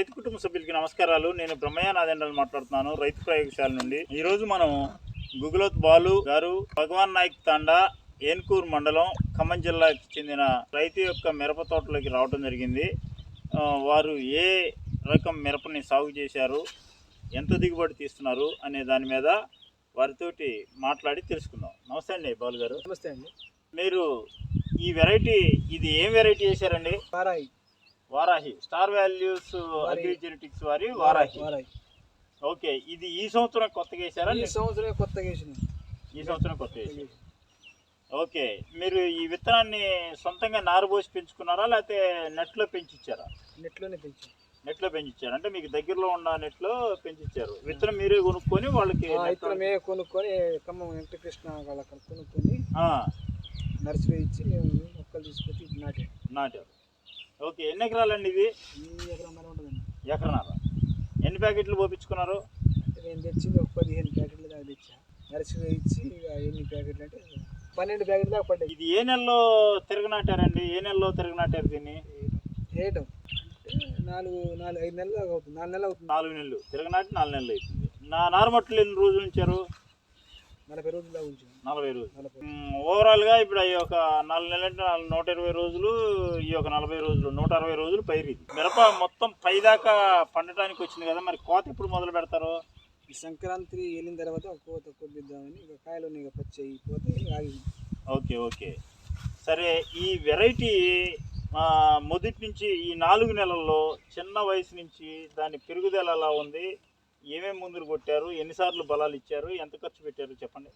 రైతు కుటుంబ సభ్యులకి నమస్కారాలు. నేను బ్రహ్మయ్య నాదేంద్రని మాట్లాడుతున్నాను రైతు ప్రయోగశాల నుండి. ఈ రోజు మనం గుగులోత్ బాలు గారు భగవాన్ నాయక్ తాండా ఏన్కూర్ మండలం ఖమ్మం జిల్లాకి చెందిన రైతు యొక్క మిరప తోటలోకి రావడం జరిగింది. వారు ఏ రకం మిరపని సాగు చేశారు ఎంత దిగుబడి తీస్తున్నారు అనే దాని మీద వారితోటి మాట్లాడి తెలుసుకుందాం. నమస్తే అండి బాలు గారు. నమస్తే అండి. మీరు ఈ వెరైటీ ఇది ఏం వెరైటీ చేశారండి? Varahi Varahi. Star values agri genetics వారి వారాహి. ఓకే ఇది ఈ సంవత్సరం కొత్తగా వేసారా ఈ సంవత్సరం కొత్తగా వేసిన. ఈ సంవత్సరం కొత్త వేసారు ఓకే మీరు ఈ విత్తనాన్ని సొంతంగా నారు పోసి పెంచుకున్నారా? లేకపోతే నెట్లో పెంచిచ్చారా? నెట్లోనే పెంచాం. నెట్లో పెంచిచ్చారు? అంటే మీకు దగ్గరలో ఉన్న నెట్లో పెంచిచ్చారు. విత్తనం మీరే కొనుక్కొని వాళ్ళకి మే కొనుక్కొని ఖమ్మం వెంకటకృష్ణ వాళ్ళ అక్కడ కొనుక్కొని నర్సరీ ఇచ్చి మేము మొక్కలు తీసుకొచ్చి ఇది నాటాం. నాటారు. ఓకే ఎన్ని ఎకరాలండి ఇది? ఎకరన్నర. ఎన్ని ప్యాకెట్లు పోపించుకున్నారు నేను తెచ్చింది ఒక పదిహేను ప్యాకెట్లు దాకా తెచ్చా. నర్సరీ ఇచ్చి ఎన్ని ప్యాకెట్లు అంటే పన్నెండు ప్యాకెట్లు దాకా పడ్డాయి. ఇది ఏ నెలలో తిరగనాటారండి? ఏ నెలలో తిరగనాటారు దీన్ని? వేయటం నాలుగు నాలుగు ఐదు నెలలు అవుతుంది. నాలుగు నెలలు అవుతుంది. నాలుగు నెలలు. తిరగనాటి నాలుగు నెలలు అవుతుంది. నా నారుమట్లు ఎన్ని రోజులు ఉంచారు? నలభై రోజులు ఉంచాం నలభై రోజులు. నలభై మ్, ఓవరాల్గా ఇప్పుడు ఈ ఒక నాలుగు నెలలు అంటే నాలుగు నూట ఇరవై రోజులు ఈ ఒక నలభై రోజులు నూట అరవై రోజులు పైరు మిరప మొత్తం పైదాకా పండటానికి వచ్చింది కదా మరి కోత ఎప్పుడు మొదలు పెడతారు? ఈ సంక్రాంతి వెళ్ళిన తర్వాత కోత కొద్దిద్దామని ఇక కాయలు ఉన్నాయి పచ్చి ఆగి ఓకే ఓకే. సరే ఈ వెరైటీ మొదటి నుంచి ఈ నాలుగు నెలల్లో చిన్న వయసు నుంచి దాని పెరుగుదల ఎలా ఉంది? ఏమేమి మందులు కొట్టారు? ఎన్నిసార్లు బలాలు ఇచ్చారు? ఎంత ఖర్చు పెట్టారు? చెప్పండి.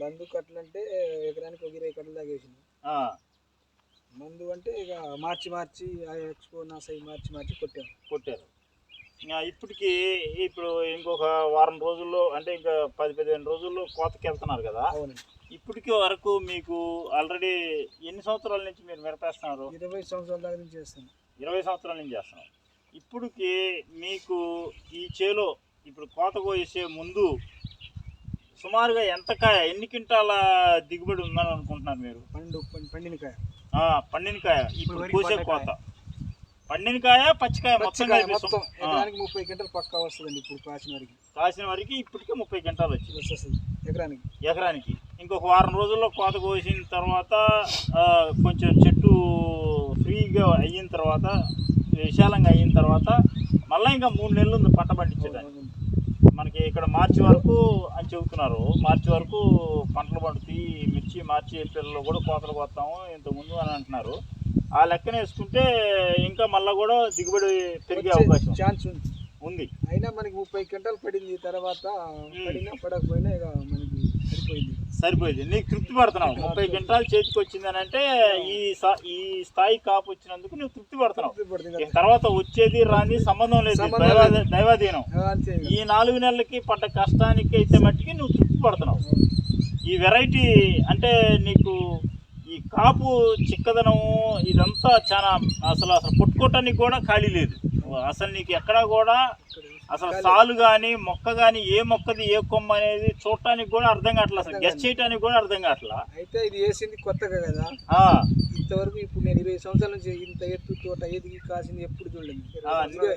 బంధు కట్టలు అంటే ఎకరానికి ఒక ఇరవై కట్టలు దాకా వేసింది ఆ, మందు అంటే ఇక మార్చి మార్చి ఆ ఎక్స్పో నాసై మార్చి మార్చి కొట్టాం. కొట్టారు. ఇంకా ఇప్పటికి ఇప్పుడు ఇంకొక వారం రోజుల్లో అంటే ఇంకా పది పదిహేను రోజుల్లో కోతకి వెళ్తున్నారు కదా? ఇప్పటికి వరకు మీకు ఆల్రెడీ ఎన్ని సంవత్సరాల నుంచి మీరు మిరపేస్తున్నారు? ఇరవై సంవత్సరాల దాకా నుంచి చేస్తాను ఇరవై సంవత్సరాల నుంచి చేస్తున్నారు ఇప్పటికి మీకు ఈ చేలో ఇప్పుడు కోత కోసే ముందు సుమారుగా ఎంత కాయ ఎన్ని క్వింటాల దిగుబడి ఉందని అనుకుంటున్నారు మీరు? పండు పం- పండిన కాయ. ఆ, పండిన కాయ. ఇప్పుడు కోసే కోత. పండిన కాయ పచ్చికాయ మొత్తం ఎకరానికి ముప్పై గంటలు పక్కా వస్తుందండి ఇప్పుడు కాసిన వరకు. కాసిన వరకు ఇప్పటికే ముప్పై వచ్చింది వస్తుంది ఎకరానికి. ఎకరానికి. ఇంకొక వారం రోజుల్లో కోత కోసిన తర్వాత కొంచెం చెట్టు ఫ్రీగా అయిన తర్వాత విశాలంగా అయిన తర్వాత మళ్ళీ ఇంకా మూడు నెలలు ఉంది పంట పండించడానికి. మనకి ఇక్కడ మార్చి వరకు అని చెబుతున్నారు. మార్చి వరకు పంటలు పండుతాయి మిర్చి మార్చి ఏప్రిల్లో కూడా కోతలు కోస్తాము ఇంతకుముందు అని అంటున్నారు. ఆ లెక్కన వేసుకుంటే ఇంకా మళ్ళీ కూడా దిగుబడి పెరిగే అవకాశం ఛాన్స్ ఉంది. ఉంది. అయినా మనకి ముప్పై గంటలు పడింది తర్వాత. పడినా పడకపోయినా ఇక మనకి సరిపోయింది సరిపోయింది నీకు తృప్తి పడుతున్నావు ముప్పై గంటలు చేతికి వచ్చిందని అంటే ఈ ఈ స్థాయి కాపు వచ్చినందుకు నువ్వు తృప్తి పడుతున్నావు. తర్వాత వచ్చేది రాని సంబంధం లేదు. దైవాధీనం. ఈ నాలుగు నెలలకి పడ్డ కష్టానికి అయితే మట్టికి నువ్వు తృప్తి పడుతున్నావు. ఈ వెరైటీ అంటే నీకు ఈ కాపు చిక్కదనం ఇదంతా చాలా అసలు అసలు పుట్టుకోవటానికి కూడా ఖాళీ లేదు అసలు నీకు ఎక్కడా కూడా అసలు సాలు కానీ మొక్క కానీ ఏ మొక్కది ఏ కొమ్మ అనేది చూడటానికి కూడా అర్థం కావట్లేదు అసలు. గెస్ట్ చేయడానికి కూడా అర్థం కావట్లా. అయితే ఇది వేసింది కొత్తగా కదా? ఇంతవరకు ఇప్పుడు నేను ఇరవై సంవత్సరాల నుంచి ఇంత ఎత్తు తోట ఎదిగి కాసింది ఎప్పుడు చూడలేదు.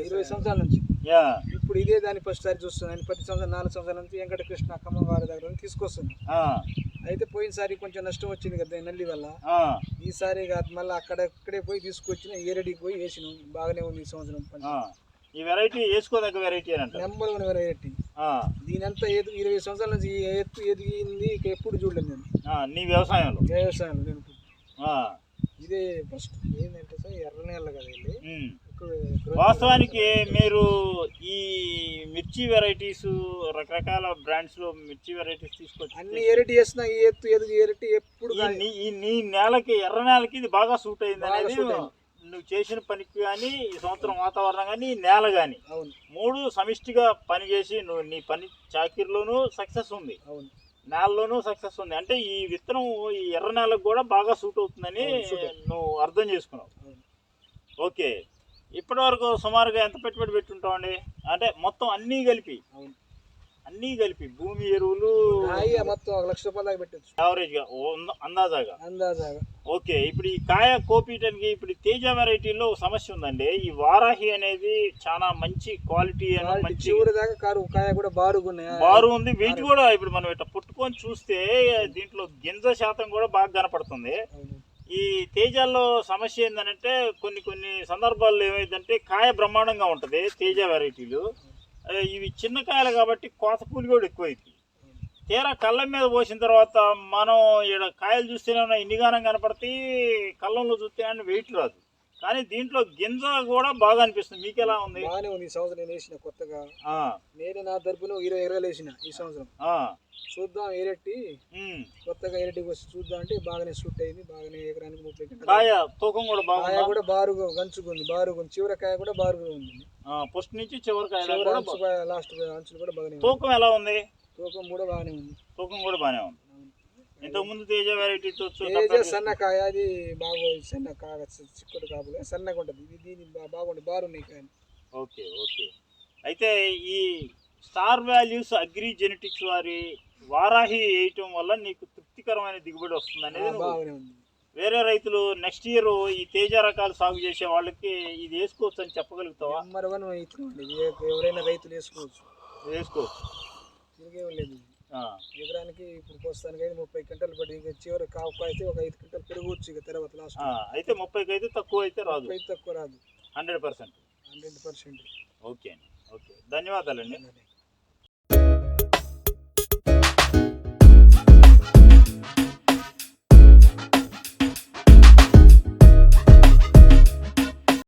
ఇరవై- సంవత్సరాల నుంచి. ఇప్పుడు ఇదే దాన్ని ఫస్ట్ సారి చూస్తున్నాను. ప్రతి సంవత్సరం నాలుగు సంవత్సరాల నుంచి వెంకటకృష్ణ ఖమ్మం వారి దగ్గర ఆ, అయితే పోయినసారి కొంచెం నష్టం వచ్చింది కదా నల్లి వల్ల. ఈసారి ఇక మళ్ళీ అక్కడ ఇక్కడే పోయి తీసుకొచ్చిన ఏరడికి పోయి వేసినాం. బాగానే ఉంది ఈ సంవత్సరం. ఈ వెరైటీ వేసుకోదగ్గ వెరైటీ అని నెంబర్ వన్ వెరైటీ దీని అంతా ఎదు ఇరవై సంవత్సరాల నుంచి ఎత్తు ఎదిగింది ఇక ఎప్పుడు చూడలేదు నేను. నీ వ్యవసాయంలో? వ్యవసాయంలో నేను ఇదే ఫస్ట్ ఏంటంటే సార్ ఎర్ర నేల కదా వాస్తవానికి మీరు ఈ మిర్చి వెరైటీస్ రకరకాల బ్రాండ్స్లో మిర్చి వెరైటీస్ తీసుకొచ్చి అన్ని ఎరటి వేసిన ఈ ఎత్తు ఎదుగు ఎరటి ఎప్పుడు ఈ నీ- ఈ నీ నేలకి ఎర్ర నేలకి ఇది బాగా సూట్ అయింది అనేది. నువ్వు చేసిన పనికి కానీ ఈ సంవత్సరం వాతావరణం కానీ ఈ నేల కానీ అవును. మూడు సమిష్టిగా పనిచేసి నువ్వు నీ పని చాకిరిలోనూ సక్సెస్ ఉంది. అవును. నేలలోనూ సక్సెస్ ఉంది. అంటే ఈ విత్తనం ఈ ఎర్ర నేలకు కూడా బాగా సూట్ అవుతుందని. నువ్వు అర్థం చేసుకున్నావు. ఓకే. ఇప్పటి వరకు సుమారుగా ఎంత పెట్టుబడి పెట్టుంటావండి అంటే మొత్తం అన్నీ కలిపి అవును. అన్నీ కలిపి భూమి ఎరువులు మొత్తం ఒక లక్ష రూపాయల దాకా పెట్టచ్చు. యావరేజ్గా అందాజాగా. అందాజాగా. ఓకే ఇప్పుడు ఈ కాయ కోపీయటానికి ఇప్పుడు తేజ వెరైటీలో సమస్య ఉందండి. ఈ వారాహి అనేది చాలా మంచి క్వాలిటీ మంచి దాకా కారు కాయ కూడా బారుగా ఉన్నాయి. బారు ఉంది. వెయిట్ కూడా ఇప్పుడు మనం ఇట్లా పుట్టుకొని చూస్తే దీంట్లో గింజ శాతం కూడా బాగా కనపడుతుంది. ఈ తేజాల్లో సమస్య ఏంటంటే కొన్ని కొన్ని సందర్భాల్లో ఏమైందంటే కాయ బ్రహ్మాండంగా ఉంటుంది తేజ వెరైటీలు. ఇవి చిన్న కాయలు కాబట్టి కోత పూలు కూడా ఎక్కువైంది తీరా కళ్ళం మీద పోసిన తర్వాత మనం ఇక్కడ కాయలు చూస్తేనే ఇన్నిగానం కనపడతాయి కళ్ళంలో చూస్తే వెయిట్ రాదు. కానీ దీంట్లో గింజ కూడా బాగా అనిపిస్తుంది. మీకు ఎలా ఉంది? బాగానే ఉంది. ఈ సంవత్సరం నేను వేసిన కొత్తగా. నేనే నా తరపున ఇరవై ఎకరాలు వేసిన ఈ సంవత్సరం. ఆ, చూద్దాం ఏరెట్టి. కొత్తగా ఏరెట్టి వచ్చి చూద్దాం అంటే బాగానే సూట్ అయింది. బాగానే ఎకరానికి ముప్పై కాయ తూకం కూడా కాయ బాగుంది కూడా బారుగా గంచుకుంది. బారుగా ఉంది. చివరి కాయ కూడా బారుగా ఉంది. ఫస్ట్ నుంచి చివరి కాయ చివరి కూడా అంచు బా- లాస్ట్ అంచులు కూడా బాగానే తూకం ఎలా ఉంది? తూకం కూడా బాగానే ఉంది. తూకం కూడా బాగానే ఉంది. ఇంతకు ముందు తేజ వెరైటీతో ఏజే సన్న కాయ అది బాగా సన్న కాయ చిక్కుడు కాపుగా సన్నగా ఉంటుంది. ఇది దీని బా- బాగుంది బారున్నాయి కాయ ఓకే ఓకే. అయితే ఈ స్టార్ వాల్యూస్ అగ్రి జెనెటిక్స్ వారి వారాహి వేయటం వల్ల నీకు తృప్తికరమైన దిగుబడి వస్తుంది అనేది నువ్వు- బాగానే ఉంది. వేరే రైతులు నెక్స్ట్ ఇయర్ ఈ తేజ రకాలు సాగు చేసే వాళ్ళకి ఇది వేసుకోవచ్చు అని చెప్పగలుగుతావా? నెంబర్ వన్ ఎవరైనా రైతులు వేసుకోవచ్చు. వేసుకోవచ్చు. తిరిగేం లేదు. ఎకరానికి ఇప్పుడు ప్రస్తుతానికి ముప్పై క్వింటల్ పడి ఇక చివరి కాపు అయితే ఒక ఐదు క్వింటల్ పెరగవచ్చు ఇక తర్వాత లాస్ట్ అయితే ముప్పైకి అయితే తక్కువ అయితే రాదు. అయితే తక్కువ రాదు. Hundred percent. Hundred percent. Okay అండి ఓకే. ధన్యవాదాలండి. ధన్యవాదాలు.